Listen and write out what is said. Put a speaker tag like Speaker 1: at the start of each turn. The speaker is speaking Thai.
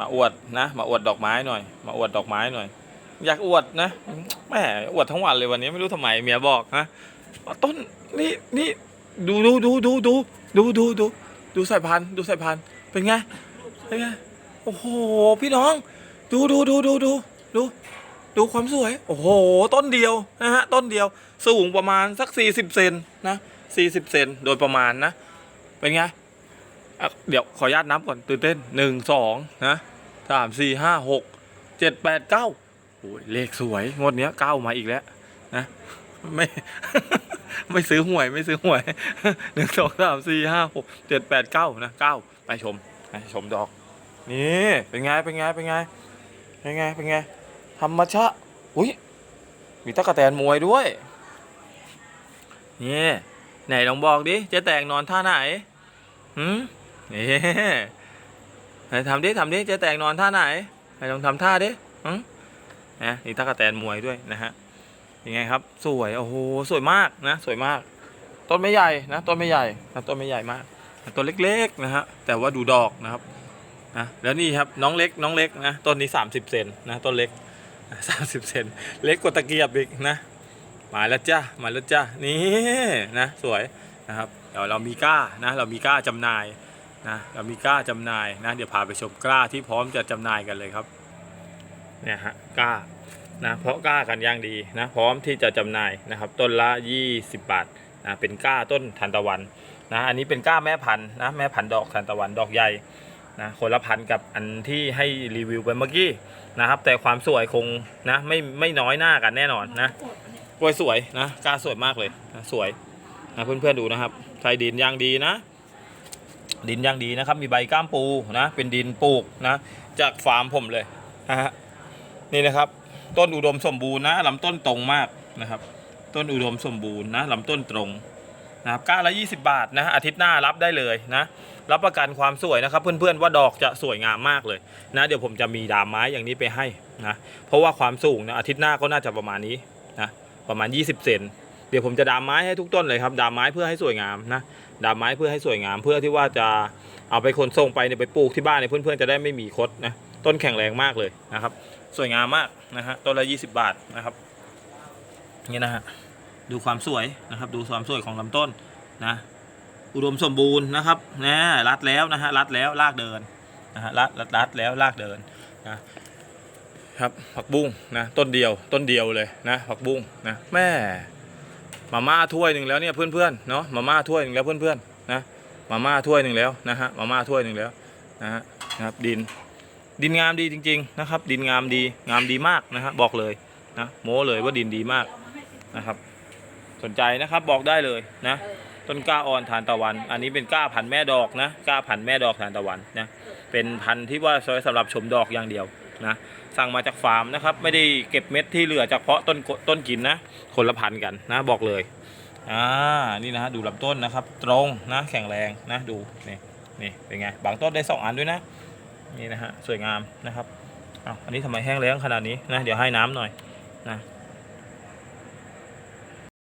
Speaker 1: มาอวดนะ มาอวดดอกไม้หน่อย มาอวดดอกไม้หน่อย อยากอวดนะแหมอวดทั้งวันเลยวันนี้ไม่รู้ทำไมเมียบอกนะต้นนี่นี่ดูดูดูดูดูดูดูดูดูสายพันธุ์ดูสายพันธุ์เป็นไงเป็นไงโอ้โหพี่น้อง ดูดูดูดูดูดูดูความสวย โอ้โห ต้นเดียวนะฮะ ต้นเดียว สูงประมาณสัก 40 เซนนะ40 เซนโดยประมาณนะ เป็นไง เดี๋ยวขออนุญาตนับก่อนตื่นเต้นหนึ่งสองนะสามสี่ห้าหกเจ็ดแปดเก้าโอ้ยเลขสวยงวดเนี้ยเก้ามาอีกแล้วนะไม่ ไม่ซื้อหวยไม่ซื้อหวยหนึ่งสองสามสี่ห้าหกเจ็ดแปดเก้านะเก้าไปชมไปชมดอก นี่เป็นไงเป็นไงเป็นไงเป็นไงเป็นไงธรรมชาติอุ้ยมีตะกะแตนมวยด้วยนี่ไหนลองบอกดิเจ๊แตงนอนท่าไหนหืม นี่ไหนทำดิทำดิจ๊แตงนอนท่าไหนไหนลองทำท่าดิหืมนะนี่ตะกะแตนมวยด้วยนะฮะยังไงครับสวยโอ้โหสวยมากนะ สวยมาก ต้นไม่ใหญ่นะต้นไม่ใหญ่นะต้นไม่ใหญ่มากต้นเล็กๆนะฮะแต่ว่าดูดอกนะครับนะแล้วนี่ครับน้องเล็กน้องเล็กนะต้นนี้ 30 เซนนะต้นเล็กสามสิบเซนเล็กกว่าตะเกียบอีกนะมาแล้วจ้ามาแล้วจ้านี่นะสวยนะครับเดี๋ยวเรามีกล้านะเรามีกล้าจำหน่าย นะเรามีกล้าจำหน่ายนะเดี๋ยวพาไปชมกล้าที่พร้อมจะจำหน่ายกันเลยครับเนี่ยฮะกล้านะเพราะกล้ากันย่างดีนะพร้อมที่จะจำหน่ายนะครับ ต้นละ 20 บาทนะเป็นกล้าต้นทานตะวันนะอันนี้เป็นกล้าแม่พันธุ์นะแม่พันธุ์ดอกทานตะวันดอกใหญ่นะคนละพันกับอันที่ให้รีวิวไปเมื่อกี้นะครับ แต่ความสวยคงนะไม่ไม่น้อยหน้ากันแน่นอนนะกล้วยสวยนะกล้าสวยมากเลยนะสวยนะเพื่อนๆดูนะครับใช้ดินย่างดีนะ ดินย่างดีนะครับ มีใบก้ามปูนะ เป็นดินปลูกนะ จากฟาร์มผมเลยนะฮะนี่นะครับ ต้นอุดมสมบูรณ์นะลำต้นตรงมากนะครับ ต้นอุดมสมบูรณ์นะลำต้นตรงนะครับก้าละ20 บาทนะอาทิตย์หน้ารับได้เลยนะ รับประกันความสวยนะครับเพื่อนๆว่าดอกจะสวยงามมากเลยนะเดี๋ยวผมจะมีดามไม้อย่างนี้ไปให้นะเพราะว่าความสูงนะอาทิตย์หน้าก็น่าจะประมาณนี้นะประมาณ 20 เซน เดี๋ยวผมจะดามไม้ให้ทุกต้นเลยครับดามไม้เพื่อให้สวยงามนะดามไม้เพื่อให้สวยงาม เพื่อที่ว่าจะเอาไปขนส่งไปเนี่ยไปปลูกที่บ้านเนี่ยเพื่อนๆจะได้ไม่มีคดนะต้นแข็งแรงมากเลยนะครับ สวยงามมากนะฮะต้นละ20 บาทนะครับนี่นะฮะดูความสวยนะครับ ดูความสวยของลำต้นนะอุดมสมบูรณ์นะครับนะรัดแล้วนะฮะรัดแล้วลากเดินนะฮะรัดรัดรัดแล้วลากเดินนะครับผักบุ้งนะต้นเดียวต้นเดียวเลยนะผักบุ้งนะแม่ มาม่าถ้วยหนึ่งแล้วเนี่ยเพื่อนๆเนาะมาม่าถ้วยหนึ่งแล้วเพื่อนๆนะมาม่าถ้วยหนึ่งแล้วนะฮะมาม่าถ้วยหนึ่งแล้วนะฮะนะครับดินดินงามดีจริง ๆ นะครับ ดินงามดีงามดีมากนะฮะบอกเลยนะโม้เลยว่าดินดีมากนะครับ สนใจนะครับบอกได้เลยนะต้นกล้าอ่อนทานตะวัน อันนี้เป็นกล้าพันแม่ดอกนะกล้าพันแม่ดอกทานตะวันนะเป็นพันธุ์ที่ว่าซอยสำหรับชมดอกอย่างเดียว นะสั่งมาจากฟาร์มนะครับ ไม่ได้เก็บเม็ดที่เหลือจากเพาะต้นกต้นกินนะคนละพันกันนะบอกเลยอ่านี่นะฮะดูลำต้นนะครับ ตรงนะแข็งแรงนะดูนี่นี่เป็นไงบางต้นได้สองอันด้วยนะนี่นะฮะสวยงามนะครับอ้าวอันนี้ทำไมแห้งแล้งขนาดนี้นะเดี๋ยวให้น้ำหน่อยนะ